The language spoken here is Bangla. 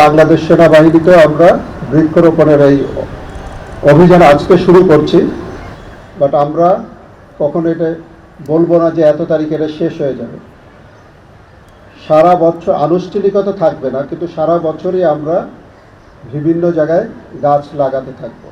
বাংলাদেশ সেনাবাহিনীতেও আমরা বৃক্ষরোপণের এই অভিযান আজকে শুরু করছি। বাট আমরা কখনো এটা বলব না যে এত তারিখ এটা শেষ হয়ে যাবে। সারা বছর আনুষ্ঠানিকতা থাকবে না, কিন্তু সারা বছরই আমরা বিভিন্ন জায়গায় গাছ লাগাতে থাকব।